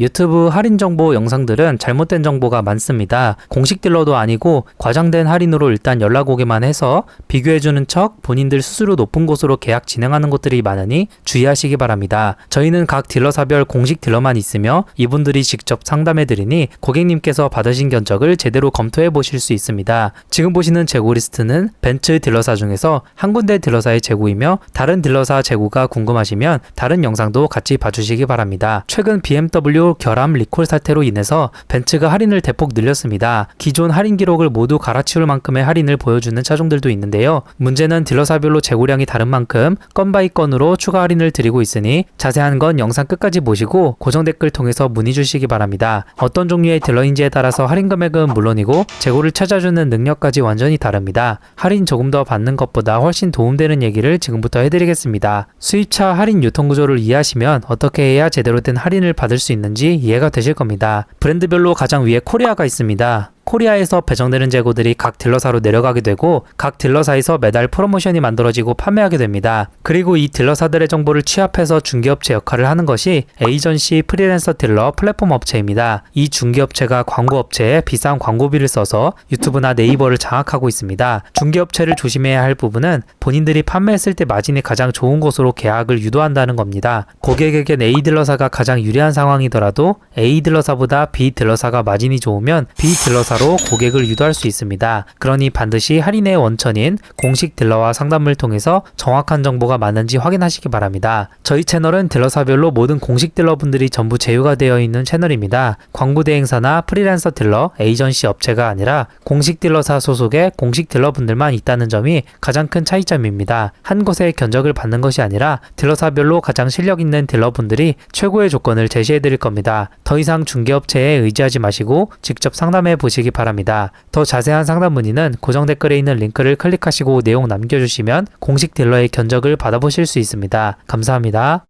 유튜브 할인 정보 영상들은 잘못된 정보가 많습니다. 공식 딜러도 아니고 과장된 할인으로 일단 연락 오게만 해서 비교해주는 척 본인들 스스로 높은 곳으로 계약 진행하는 곳들이 많으니 주의하시기 바랍니다. 저희는 각 딜러사별 공식 딜러만 있으며 이분들이 직접 상담해드리니 고객님께서 받으신 견적을 제대로 검토해 보실 수 있습니다. 지금 보시는 재고 리스트는 벤츠 딜러사 중에서 한 군데 딜러사의 재고이며 다른 딜러사 재고가 궁금하시면 다른 영상도 같이 봐주시기 바랍니다. 최근 BMW 결함 리콜 사태로 인해서 벤츠가 할인을 대폭 늘렸습니다. 기존 할인 기록을 모두 갈아치울 만큼의 할인을 보여주는 차종들도 있는데요. 문제는 딜러사별로 재고량이 다른 만큼 건 바이 건으로 추가 할인을 드리고 있으니 자세한 건 영상 끝까지 보시고 고정 댓글 통해서 문의 주시기 바랍니다. 어떤 종류의 딜러인지에 따라서 할인 금액은 물론이고 재고를 찾아주는 능력까지 완전히 다릅니다. 할인 조금 더 받는 것보다 훨씬 도움되는 얘기를 지금부터 해드리겠습니다. 수입차 할인 유통 구조를 이해하시면 어떻게 해야 제대로 된 할인을 받을 수 있는지 이해가 되실 겁니다. 브랜드별로 가장 위에 코리아가 있습니다. 코리아에서 배정되는 재고들이 각 딜러사로 내려가게 되고 각 딜러사에서 매달 프로모션이 만들어지고 판매하게 됩니다. 그리고 이 딜러사들의 정보를 취합해서 중개업체 역할을 하는 것이 에이전시 프리랜서 딜러 플랫폼 업체입니다. 이 중개업체가 광고업체에 비싼 광고비를 써서 유튜브나 네이버를 장악하고 있습니다. 중개업체를 조심해야 할 부분은 본인들이 판매했을 때 마진이 가장 좋은 곳으로 계약을 유도한다는 겁니다. 고객에겐 A 딜러사가 가장 유리한 상황이더라도 A 딜러사보다 B 딜러사가 마진이 좋으면 B 딜러사 로 고객을 유도할 수 있습니다. 그러니 반드시 할인의 원천인 공식 딜러와 상담을 통해서 정확한 정보가 맞는지 확인하시기 바랍니다. 저희 채널은 딜러사별로 모든 공식 딜러분들이 전부 제휴가 되어 있는 채널입니다. 광고 대행사나 프리랜서 딜러, 에이전시 업체가 아니라 공식 딜러사 소속의 공식 딜러분들만 있다는 점이 가장 큰 차이점입니다. 한 곳에 견적을 받는 것이 아니라 딜러사별로 가장 실력 있는 딜러분들이 최고의 조건을 제시해 드릴 겁니다. 더 이상 중개업체에 의지하지 마시고 직접 상담해 보시기 바랍니다. 더 자세한 상담 문의는 고정 댓글에 있는 링크를 클릭하시고 내용 남겨주시면 공식 딜러의 견적을 받아보실 수 있습니다. 감사합니다.